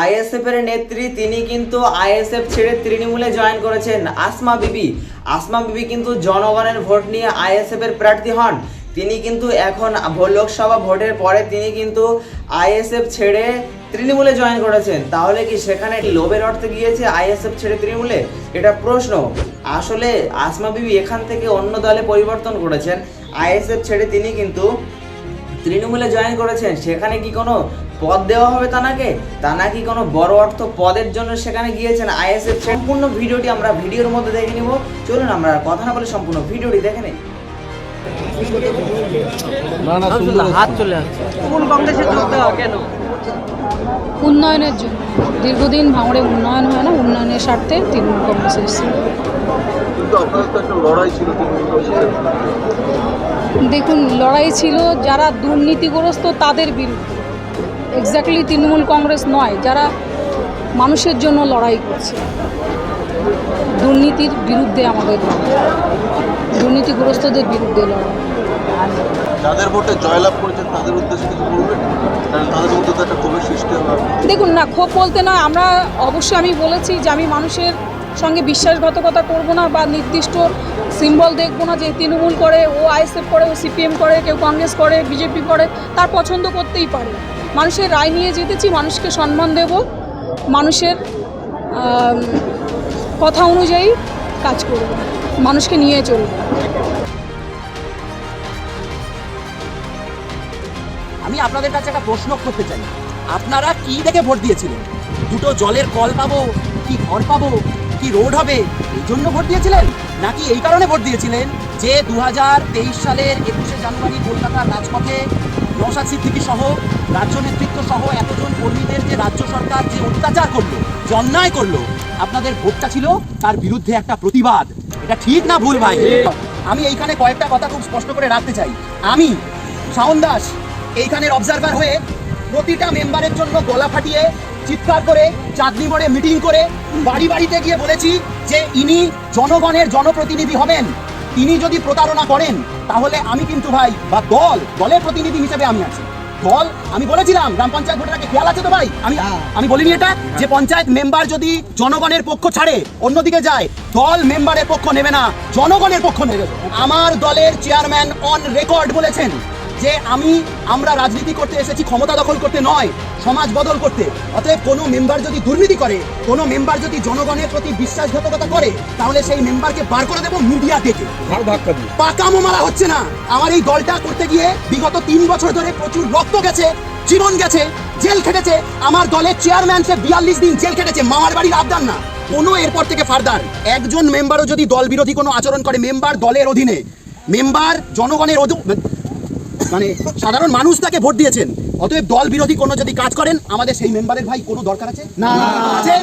ISF এর নেত্রী, তিনি কিন্তু আইএসএফ ছেড়ে তৃণমূলে জয়েন করেছেন। আসমা বিবি আসমা বিবি কিন্তু জনগণের ভোট নিয়ে আইএসএফ এর প্রার্থী হন। তিনি কিন্তু এখন লোকসভা ভোটের পরে তিনি কিন্তু আইএসএফ ছেড়ে তৃণমূলে জয়েন করেছেন। তাহলে কি সেখানে লোভের অর্থে গিয়েছে আইএসএফ ছেড়ে তৃণমূলে? এটা প্রশ্ন। আসলে আসমা বিবি এখান থেকে অন্য দলে পরিবর্তন করেছেন। আইএসএফ ছেড়ে তিনি কিন্তু তৃণমূলে জয়েন করেছেন। সেখানে কি কোনো পদ দেওয়া হবে তানাকে তা নাকি কোনো বড় অর্থ পদের জন্য সেখানে গিয়েছেন? আইএসএফ সম্পূর্ণ ভিডিওটি আমরা ভিডিওর মধ্যে দেখে নিব। চলুন আমরা কথা না বলে সম্পূর্ণ ভিডিওটি দেখে নিই। হাত চলে আসছে। কোন কংগ্রেসে যোগ দেওয়া কেন? উন্নয়নের জন্য। দীর্ঘদিন ভাঙড়ে উন্নয়ন হয় না উন্নয়নের স্বার্থে তৃণমূল কংগ্রেসে এসেছে। দেখুন লড়াই ছিল যারা দুর্নীতিগ্রস্ত তাদের বিরুদ্ধে। এক্স্যাক্টলি তৃণমূল কংগ্রেস নয় যারা মানুষের জন্য লড়াই করছে। দুর্নীতির বিরুদ্ধে আমাদের লড়াই। দুর্নীতিগ্রস্তদের বিরুদ্ধে লড়াই। যাদের ভোটে জয়লাভ করেছেন তাদের উদ্দেশ্যে কিছু বলবেন? তাদের মধ্যে তো একটা ক্ষোভের সৃষ্টি হবে দেখুন না ক্ষোভ বলতে না আমরা অবশ্যই আমি বলেছি যে আমি মানুষের সঙ্গে বিশ্বাসঘাতকতা করব না বা নির্দিষ্ট সিম্বল দেখব না যে তৃণমূল করে ও আইএসএফ করে ও সিপিএম করে কেউ কংগ্রেস করে বিজেপি করে তার পছন্দ করতেই পারে। মানুষের রায় নিয়ে যেতেছি মানুষকে সম্মান দেব, মানুষের কথা অনুযায়ী কাজ করব, মানুষকে নিয়ে চলব। আমি আপনাদের কাছে একটা প্রশ্ন করতে চাই। আপনারা কি দেখে ভোট দিয়েছিলেন? দুটো জলের কল পাবো, কি ঘর পাবো, কি রোড হবে, এই জন্য ভোট দিয়েছিলেন? নাকি এই কারণে ভোট দিয়েছিলেন যে দু হাজার তেইশ সালের একুশে জানুয়ারি কলকাতার রাজপথে নৌসাদ সিদ্দিকী সহ, রাজ্য নেতৃত্ব সহ এতজন কর্মীদের যে রাজ্য সরকার যে অত্যাচার করল, যে অন্যায় করল, আপনাদের ভোটটা ছিল তার বিরুদ্ধে একটা প্রতিবাদ। এটা ঠিক না ভুল ভাই? আমি এইখানে কয়েকটা কথা খুব স্পষ্ট করে রাখতে চাই। আমি, শাওন দাস, এইখানের অবজারভার হয়ে প্রতিটা মেম্বারের জন্য গলা ফাটিয়ে চিৎকার করে, চাঁদনি মোড়ে মিটিং করে বাড়ি বাড়িতে গিয়ে বলেছি যে ইনি জনগণের জনপ্রতিনিধি হবেন। তিনি যদি প্রতারণা করেন তাহলে আমি কিন্তু ভাই বা দল দলের প্রতিনিধি হিসেবে আমি আছি। দল আমি বলেছিলাম গ্রাম পঞ্চায়েত ভোটের আগে খেয়াল আছে তো ভাই? আমি আমি বলিনি এটা? যে পঞ্চায়েত মেম্বার যদি জনগণের পক্ষ ছাড়ে অন্যদিকে যায় দল মেম্বারের পক্ষ নেবে না জনগণের পক্ষ নেবে। আমার দলের চেয়ারম্যান অন রেকর্ড বলেছেন। যে আমি আমরা রাজনীতি করতে এসেছি ক্ষমতা দখল করতে নয় সমাজ বদল করতে। অতএব কোনো মেম্বার যদি দুর্নীতি করে কোনো মেম্বার যদি জনগণের প্রতি বিশ্বাসঘাতকতা করে তাহলে সেই মেম্বারকে বার করে দেবো মিডিয়া থেকে। পাকামো মারা হচ্ছে না। আমার এই দলটা করতে গিয়ে বিগত তিন বছর ধরে প্রচুর রক্ত গেছে জীবন গেছে জেল খেটেছে। আমার দলের চেয়ারম্যান সে বিয়াল্লিশ দিন জেল খেটেছে মামার বাড়ির আবদার না। কোনো এরপর থেকে ফার্দার। একজন মেম্বারও যদি দল বিরোধী কোনো আচরণ করে মেম্বার দলের অধীনে। মেম্বার জনগণের মানে সাধারণ মানুষ তাকে ভোট দিয়েছেন অতএব দল বিরোধী কোনো যদি কাজ করেন আমাদের সেই মেম্বারের ভাই কোনো দরকার আছে না আছে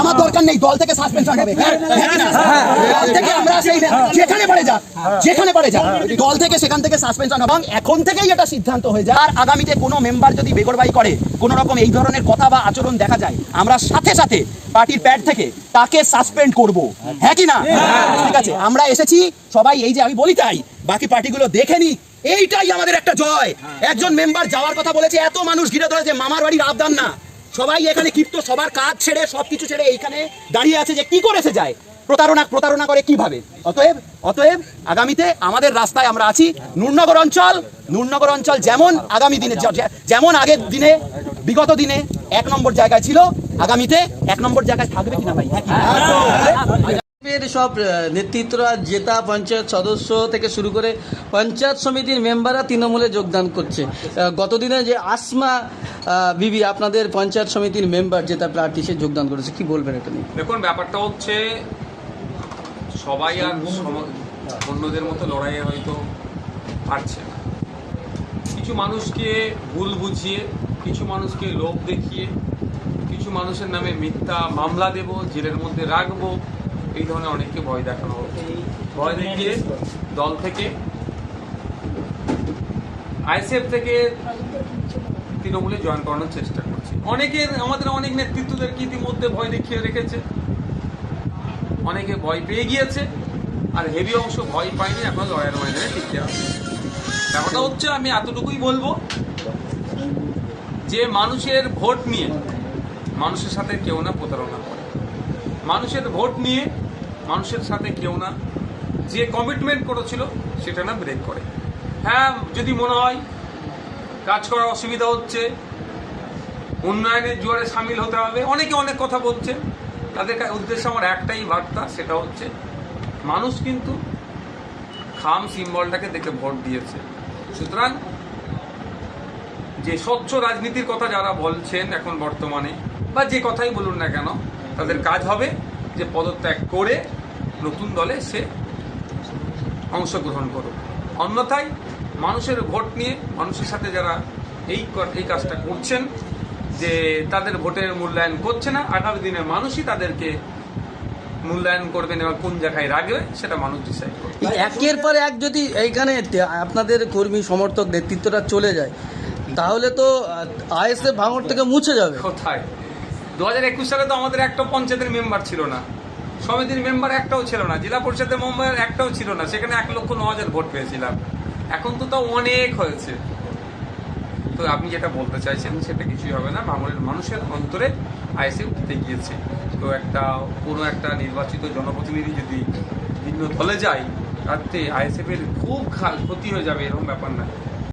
আমার দরকার নেই দল থেকে সাসপেনশন হবে হ্যাঁ, হ্যাঁ? দল থেকে আমরা সেই যেখানে পারে যাক যেখানে পারে যাক দল থেকে সেখান থেকে সাসপেনশন এবং এখন থেকেই এটা সিদ্ধান্ত হয়ে যায় আর আগামীতে কোনো মেম্বার যদি বেগরবাই করে কোনো রকম এই ধরনের কথা বা আচরণ দেখা যায় আমরা সাথে সাথে পার্টির প্যাড থেকে তাকে সাসপেন্ড করব হ্যাঁ কি না ঠিক আছে আমরা এসেছি সবাই এই যে আমি বলি তাই বাকি পার্টিগুলো দেখে নি এইটাই আমাদের একটা জয়। একজন মেম্বার যাওয়ার কথা বলেছে এত মানুষ ঘিরে ধরেছে মামার বাড়ির আবদান না। সবাই এখানে ক্ষিপ্ত সবার কাজ ছেড়ে সবকিছু ছেড়ে এইখানে দাঁড়িয়ে আছে যে কি করেছে যায়? প্রতারণা প্রতারণা করে কীভাবে? অতএব অতএব আগামীতে আমাদের রাস্তায় আমরা আছি। নূরনগর অঞ্চল নূরনগর অঞ্চল যেমন আগামী দিনে যেমন আগের দিনে বিগত দিনে এক নম্বর জায়গায় ছিল আগামীতে এক নম্বর জায়গায় থাকবে কিনা ভাই? হ্যাঁ? এর সব নেতৃত্বরা, জেতা, পঞ্চায়েত সদস্য থেকে শুরু করে পঞ্চায়েত সমিতির মেম্বাররা তৃণমূলে যোগদান করছে। গতদিনে যে আসমা বিবি আপনাদের পঞ্চায়েত সমিতির মেম্বার, জেতা প্রার্থী, সে যোগদান করেছে। কি বলবেন এটা নিয়ে? দেখুন, ব্যাপারটা হচ্ছে সবাই আর অন্যদের মতো লড়াইয়ে হয়তো পারছে না। কিছু মানুষকে ভুল বুঝিয়ে, কিছু মানুষকে লোভ দেখিয়ে, কিছু মানুষের নামে মিথ্যা মামলা দেব, জেলের মধ্যে রাখব এই ধরনের অনেককে ভয় দেখানো হচ্ছে। ভয় দেখিয়ে দল থেকে আইসিএফ থেকে তৃণমূলে জয়েন করানোর চেষ্টা করছে। অনেকে আমাদের অনেক নেতৃত্বদেরকে ইতিমধ্যে ভয় দেখিয়ে রেখেছে। অনেকে ভয় পেয়ে গিয়েছে আর হেভি অংশ ভয় পায়নি, এখন লড়াইয়ের ময়দানে টিকতে আছে ব্যাপারটা হচ্ছে, আমি এতটুকুই বলব যে মানুষের ভোট নিয়ে, মানুষের সাথে কেউ না প্রতারণা করে। মানুষের ভোট নিয়ে মানুষের সাথে কেউ না। যে কমিটমেন্ট করেছিল, সেটা না ব্রেক করে। হ্যাঁ যদি মনে হয় কাজ করার অসুবিধা হচ্ছে, উন্নয়নের জোয়ারে সামিল হতে হবে, অনেকে অনেক কথা বলছে। তাদের উদ্দেশ্যে আমার একটাই বার্তা, সেটা হচ্ছে মানুষ কিন্তু খাম সিম্বলটাকে দেখে ভোট দিয়েছে। সুতরাং যে স্বচ্ছ রাজনীতির কথা যারা বলছেন এখন বর্তমানে, বা যে কথাই বলুন না কেন, তাদের কাজ হবে যে পদত্যাগ করে নতুন দলে সে অংশগ্রহণ করুক। অন্যথায় মানুষের ভোট নিয়ে মানুষের সাথে যারা এই এই কাজটা করছেন যে তাদের ভোটের মূল্যায়ন করছে না আগামী দিনে মানুষই তাদেরকে মূল্যায়ন করবেন এবং কোন জায়গায় রাখবে সেটা মানুষ ডিসাইড করবে। একের পর এক যদি এইখানে আপনাদের কর্মী সমর্থক নেতৃত্বটা চলে যায় তাহলে তো আইএসএফ ভাঙর থেকে মুছে যাবে। কোথায়? দু হাজার একুশ সালে তো আমাদের একটা পঞ্চায়েতের মেম্বার ছিল না। সমিতির মেম্বার একটাও ছিল না। জেলা পরিষদের মেম্বার একটাও ছিল না। সেখানে এক লক্ষ ন হাজার ভোট পেয়েছিলাম। এখন তো তাও অনেক হয়েছে। তো আপনি যেটা বলতে চাইছেন, সেটা কিছুই হবে না। বাংলার মানুষের অন্তরে আইএসএ উঠতে গিয়েছে। তো একটা, কোনো একটা নির্বাচিত জনপ্রতিনিধি যদি ভিন্ন দলে যায়, তাতে আইএসএফ এর খুব ক্ষতি হয়ে যাবে, এরকম ব্যাপার না।